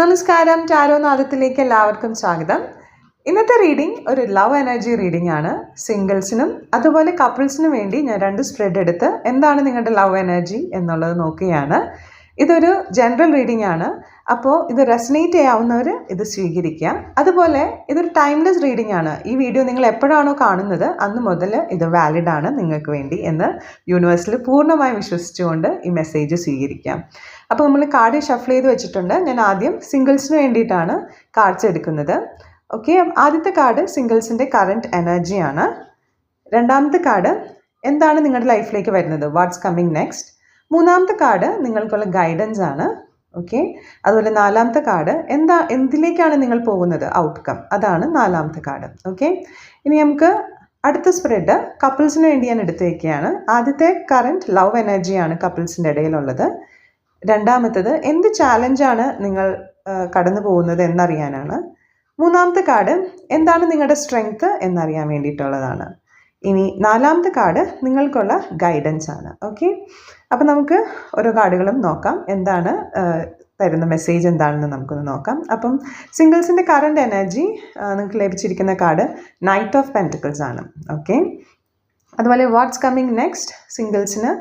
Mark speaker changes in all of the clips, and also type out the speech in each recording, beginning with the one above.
Speaker 1: നമസ്കാരം ടാരോ നാദത്തിലേക്ക് എല്ലാവർക്കും സ്വാഗതം. ഇന്നത്തെ റീഡിംഗ് ഒരു ലവ് എനർജി റീഡിംഗ് ആണ്. സിംഗിൾസിനും അതുപോലെ കപ്പിൾസിനും വേണ്ടി ഞാൻ രണ്ട് സ്പ്രെഡ് എടുത്ത് എന്താണ് നിങ്ങളുടെ ലവ് എനർജി എന്നുള്ളത് നോക്കുകയാണ്. ഇതൊരു ജനറൽ റീഡിംഗ് ആണ്. അപ്പോൾ ഇത് റെസനേറ്റ് ചെയ്യാവുന്നവർ ഇത് സ്വീകരിക്കുക. അതുപോലെ ഇതൊരു ടൈംലെസ് റീഡിംഗ് ആണ്. ഈ വീഡിയോ നിങ്ങൾ എപ്പോഴാണോ കാണുന്നത് അന്ന് മുതൽ ഇത് വാലിഡ് ആണ് നിങ്ങൾക്ക് വേണ്ടി എന്ന് യൂണിവേഴ്സിൽ പൂർണമായും വിശ്വസിച്ചുകൊണ്ട് ഈ മെസ്സേജ് സ്വീകരിക്കാം. അപ്പോൾ നമ്മൾ കാർഡ് ഷഫിൾ ചെയ്ത് വെച്ചിട്ടുണ്ട്. ഞാൻ ആദ്യം സിംഗിൾസിന് വേണ്ടിയിട്ടാണ് കാർഡ്സ് എടുക്കുന്നത്. ഓക്കെ ആദ്യത്തെ കാർഡ് സിംഗിൾസിന്റെ കറന്റ് എനർജിയാണ് രണ്ടാമത്തെ കാർഡ് എന്താണ് നിങ്ങളുടെ ലൈഫിലേക്ക് വരുന്നത്? വാട്ട്സ് കമ്മിങ് നെക്സ്റ്റ് മൂന്നാമത്തെ കാർഡ് നിങ്ങൾക്കുള്ള ഗൈഡൻസ് ആണ്. ഓക്കെ അതുപോലെ നാലാമത്തെ കാർഡ് എന്താ എന്തിലേക്കാണ് നിങ്ങൾ പോകുന്നത്? ഔട്ട്കം അതാണ് നാലാമത്തെ കാർഡ് ഓക്കെ ഇനി നമുക്ക് അടുത്ത സ്പ്രെഡ് കപ്പിൾസിന് വേണ്ടി ഞാൻ എടുത്തേക്കുകയാണ് ആദ്യത്തെ കറന്റ് ലവ് എനർജിയാണ് കപ്പിൾസിന്റെ ഇടയിലുള്ളത്. രണ്ടാമത്തത് എന്ത് ചാലഞ്ചാണ് നിങ്ങൾ കടന്നു പോകുന്നത് എന്നറിയാനാണ്. മൂന്നാമത്തെ കാർഡ് എന്താണ് നിങ്ങളുടെ സ്ട്രെങ്ത് എന്നറിയാൻ വേണ്ടിയിട്ടുള്ളതാണ്. ഇനി നാലാമത്തെ കാർഡ് നിങ്ങൾക്കുള്ള ഗൈഡൻസ് ആണ്. ഓക്കെ? അപ്പോൾ നമുക്ക് ഓരോ കാർഡുകളും നോക്കാം. എന്താണ് തരുന്ന മെസ്സേജ് എന്താണെന്ന് നമുക്കൊന്ന് നോക്കാം. അപ്പം സിംഗിൾസിന്റെ കറണ്ട് എനർജി നിങ്ങൾക്ക് ലഭിച്ചിരിക്കുന്ന കാർഡ് നൈറ്റ് ഓഫ് പെന്റിക്കിൾസ് ആണ്. ഓക്കെ? അതുപോലെ വാട്ട്സ് കമ്മിങ് നെക്സ്റ്റ് സിംഗിൾസിന്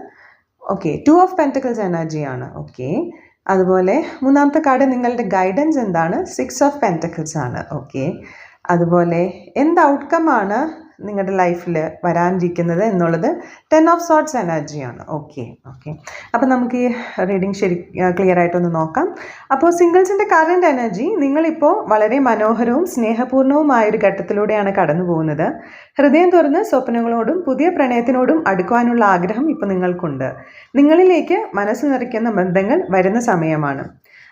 Speaker 1: ഓക്കെ ടു ഓഫ് പെന്റക്കിൾസ് എനർജിയാണ് ഓക്കെ അതുപോലെ മൂന്നാമത്തെ കാർഡ് നിങ്ങളുടെ ഗൈഡൻസ് എന്താണ്? സിക്സ് ഓഫ് പെന്റക്കിൾസ് ആണ്. ഓക്കെ അതുപോലെ എന്ത് ഔട്ട്കം ആണ്? നിങ്ങളുടെ ലൈഫിൽ വരാനിരിക്കുന്നത് എന്നുള്ളത് ടെൻ ഓഫ് സോട്ട്സ് എനർജിയാണ് ഓക്കെ ഓക്കെ. അപ്പോൾ നമുക്ക് ഈ റീഡിങ് ശരി ക്ലിയർ ആയിട്ടൊന്ന് നോക്കാം. അപ്പോൾ സിംഗിൾസിന്റെ കറന്റ് എനർജി നിങ്ങളിപ്പോൾ വളരെ മനോഹരവും സ്നേഹപൂർണവുമായ ഒരു ഘട്ടത്തിലൂടെയാണ് കടന്നു പോകുന്നത്. ഹൃദയം തുറന്ന് സ്വപ്നങ്ങളോടും പുതിയ പ്രണയത്തിനോടും അടുക്കുവാനുള്ള ആഗ്രഹം ഇപ്പോൾ നിങ്ങൾക്കുണ്ട്. നിങ്ങളിലേക്ക് മനസ്സ് നിറയ്ക്കുന്ന ബന്ധങ്ങൾ വരുന്ന സമയമാണ്.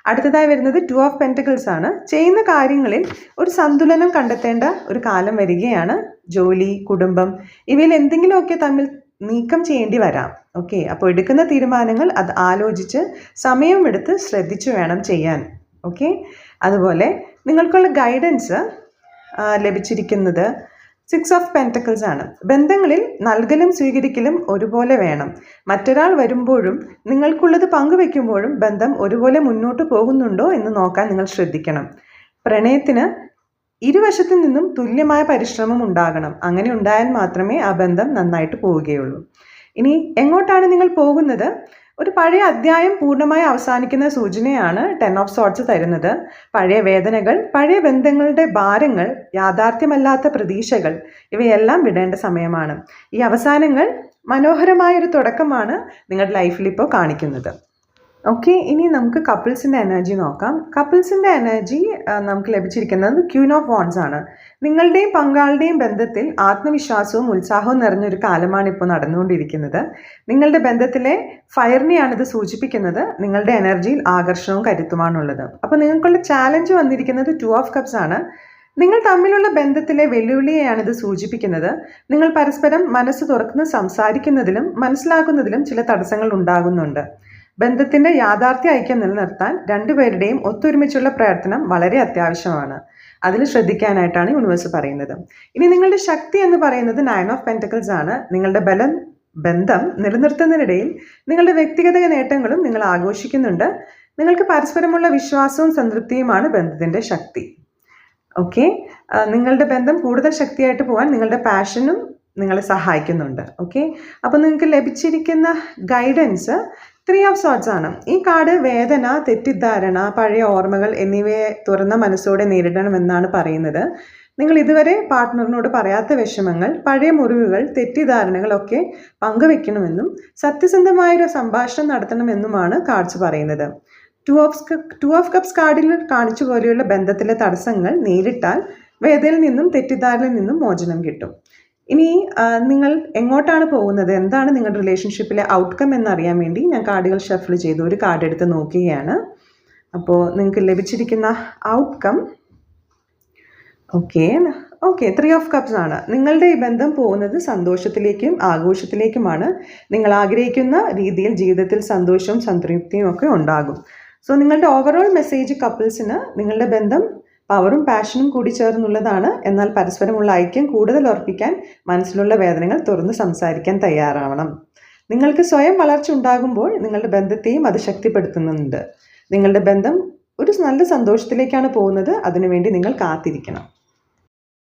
Speaker 1: അടുത്തതായി വരുന്നത് ടു ഓഫ് പെന്റകിൾസ് ആണ്. ചെയ്യുന്ന കാര്യങ്ങളിൽ ഒരു സന്തുലനം കണ്ടെത്തേണ്ട ഒരു കാലം വരികയാണ്. ജോലി കുടുംബം ഇവയിൽ എന്തെങ്കിലുമൊക്കെ തമ്മിൽ നീക്കം ചെയ്യേണ്ടി വരാം. ഓക്കെ അപ്പോൾ എടുക്കുന്ന തീരുമാനങ്ങൾ അത് ആലോചിച്ച് സമയമെടുത്ത് ശ്രദ്ധിച്ചു വേണം ചെയ്യാൻ. ഓക്കെ അതുപോലെ നിങ്ങൾക്കുള്ള ഗൈഡൻസ് ലഭിച്ചിരിക്കുന്നത് സിക്സ് ഓഫ് പെന്റക്കിൾസ് ആണ്. ബന്ധങ്ങളിൽ നൽകലും സ്വീകരിക്കലും ഒരുപോലെ വേണം. മറ്റൊരാൾ വരുമ്പോഴും നിങ്ങൾക്കുള്ളത് പങ്കുവെക്കുമ്പോഴും ബന്ധം ഒരുപോലെ മുന്നോട്ട് പോകുന്നുണ്ടോ എന്ന് നോക്കാൻ നിങ്ങൾ ശ്രദ്ധിക്കണം. പ്രണയത്തിന് ഇരുവശത്തു നിന്നും തുല്യമായ പരിശ്രമം ഉണ്ടാകണം. അങ്ങനെ ഉണ്ടായാൽ മാത്രമേ ആ ബന്ധം നന്നായിട്ട് പോവുകയുള്ളൂ. ഇനി എങ്ങോട്ടാണ് നിങ്ങൾ പോകുന്നത്? ഒരു പഴയ അധ്യായം പൂർണമായി അവസാനിക്കുന്ന സൂചനയാണ് ടെൻ ഓഫ് സോട്ട്സ് തരുന്നത്. പഴയ വേദനകൾ പഴയ ബന്ധങ്ങളുടെ ഭാരങ്ങൾ യാഥാർത്ഥ്യമല്ലാത്ത പ്രതീക്ഷകൾ ഇവയെല്ലാം വിടേണ്ട സമയമാണ്. ഈ അവസാനങ്ങൾ മനോഹരമായൊരു തുടക്കമാണ് നിങ്ങളുടെ ലൈഫിൽ ഇപ്പോൾ കാണിക്കുന്നത്. ഓക്കെ ഇനി നമുക്ക് കപ്പിൾസിന്റെ എനർജി നോക്കാം. കപ്പിൾസിന്റെ എനർജി നമുക്ക് ലഭിച്ചിരിക്കുന്നത് ക്യൂൻ ഓഫ് വോൺസ് ആണ്. നിങ്ങളുടെയും പങ്കാളിയുടെയും ബന്ധത്തിൽ ആത്മവിശ്വാസവും ഉത്സാഹവും നിറഞ്ഞൊരു കാലമാണ് ഇപ്പോൾ നടന്നുകൊണ്ടിരിക്കുന്നത്. നിങ്ങളുടെ ബന്ധത്തിലെ ഫയറിനെയാണ് ഇത് സൂചിപ്പിക്കുന്നത്. നിങ്ങളുടെ എനർജിയിൽ ആകർഷണവും കരുത്തുമാണുള്ളത്. അപ്പോൾ നിങ്ങൾക്കുള്ള ചാലഞ്ച് വന്നിരിക്കുന്നത് ടു ഓഫ് കപ്സ് ആണ്. നിങ്ങൾ തമ്മിലുള്ള ബന്ധത്തിലെ വെല്ലുവിളിയെയാണ് ഇത് സൂചിപ്പിക്കുന്നത്. നിങ്ങൾ പരസ്പരം മനസ്സ് തുറക്കുന്ന സംസാരിക്കുന്നതിലും മനസ്സിലാക്കുന്നതിലും ചില തടസ്സങ്ങൾ ഉണ്ടാകുന്നുണ്ട്. ബന്ധത്തിന്റെ യാഥാർത്ഥ്യ ഐക്യം നിലനിർത്താൻ രണ്ടുപേരുടെയും ഒത്തൊരുമിച്ചുള്ള പ്രവർത്തനം വളരെ അത്യാവശ്യമാണ്. അതിൽ ശ്രദ്ധിക്കാനായിട്ടാണ് യൂണിവേഴ്സ് പറയുന്നത്. ഇനി നിങ്ങളുടെ ശക്തി എന്ന് പറയുന്നത് നയൻ ഓഫ് പെന്റക്കിൾസ് ആണ്. നിങ്ങളുടെ ബലം ബന്ധം നിലനിർത്തുന്നതിനിടയിൽ നിങ്ങളുടെ വ്യക്തിഗത നേട്ടങ്ങളും നിങ്ങൾ ആഘോഷിക്കുന്നുണ്ട്. നിങ്ങൾക്ക് പരസ്പരമുള്ള വിശ്വാസവും സംതൃപ്തിയുമാണ് ബന്ധത്തിന്റെ ശക്തി. ഓക്കെ നിങ്ങളുടെ ബന്ധം കൂടുതൽ ശക്തിയായിട്ട് പോകാൻ നിങ്ങളുടെ പാഷനും നിങ്ങളെ സഹായിക്കുന്നുണ്ട്. ഓക്കെ അപ്പോൾ നിങ്ങൾക്ക് ലഭിച്ചിരിക്കുന്ന ഗൈഡൻസ് ത്രീ ഓഫ് സോട്ട്സ് ആണ്. ഈ കാർഡ് വേദന തെറ്റിദ്ധാരണ പഴയ ഓർമ്മകൾ എന്നിവയെ തുറന്ന മനസ്സോടെ നേരിടണമെന്നാണ് പറയുന്നത്. നിങ്ങൾ ഇതുവരെ പാർട്ട്ണറിനോട് പറയാത്ത വിഷമങ്ങൾ പഴയ മുറിവുകൾ തെറ്റിദ്ധാരണകളൊക്കെ പങ്കുവെക്കണമെന്നും സത്യസന്ധമായൊരു സംഭാഷണം നടത്തണമെന്നുമാണ് കാർഡ്സ് പറയുന്നത്. Two of two of cups കാർഡിൽ കാണിച്ചു പോലെയുള്ള ബന്ധത്തിലെ തടസ്സങ്ങൾ നേരിട്ടാൽ വേദനയിൽ നിന്നും തെറ്റിദ്ധാരണയിൽ നിന്നും മോചനം കിട്ടും. ഇനി നിങ്ങൾ എങ്ങോട്ടാണ് പോകുന്നത്? എന്താണ് നിങ്ങളുടെ റിലേഷൻഷിപ്പിലെ ഔട്ട്കം എന്നറിയാൻ വേണ്ടി ഞാൻ കാർഡുകൾ ഷഫിൾ ചെയ്തു. ഒരു കാർഡ് എടുത്ത് നോക്കുകയാണ്. അപ്പോൾ നിങ്ങൾക്ക് ലഭിച്ചിരിക്കുന്ന outcome okay okay three of cups ആണ്. നിങ്ങളുടെ ഈ ബന്ധം പോകുന്നത് സന്തോഷത്തിലേക്കും ആഘോഷത്തിലേക്കുമാണ്. നിങ്ങൾ ആഗ്രഹിക്കുന്ന രീതിയിൽ ജീവിതത്തിൽ സന്തോഷവും സംതൃപ്തിയും ഒക്കെ ഉണ്ടാകും. സോ നിങ്ങളുടെ ഓവറോൾ മെസ്സേജ് കപ്പിൾസിന് നിങ്ങളുടെ ബന്ധം പവറും പാഷനും കൂടി ചേർന്നുള്ളതാണ്. എന്നാൽ പരസ്പരമുള്ള ഐക്യം കൂടുതൽ ഉറപ്പിക്കാൻ മനസ്സിലുള്ള വേദനകൾ തുറന്ന് സംസാരിക്കാൻ തയ്യാറാവണം. നിങ്ങൾക്ക് സ്വയം വളർച്ച ഉണ്ടാകുമ്പോൾ നിങ്ങളുടെ ബന്ധത്തെയും അത് ശക്തിപ്പെടുത്തുന്നുണ്ട്. നിങ്ങളുടെ ബന്ധം ഒരു നല്ല സന്തോഷത്തിലേക്കാണ് പോകുന്നത്. അതിനുവേണ്ടി നിങ്ങൾ കാത്തിരിക്കണം.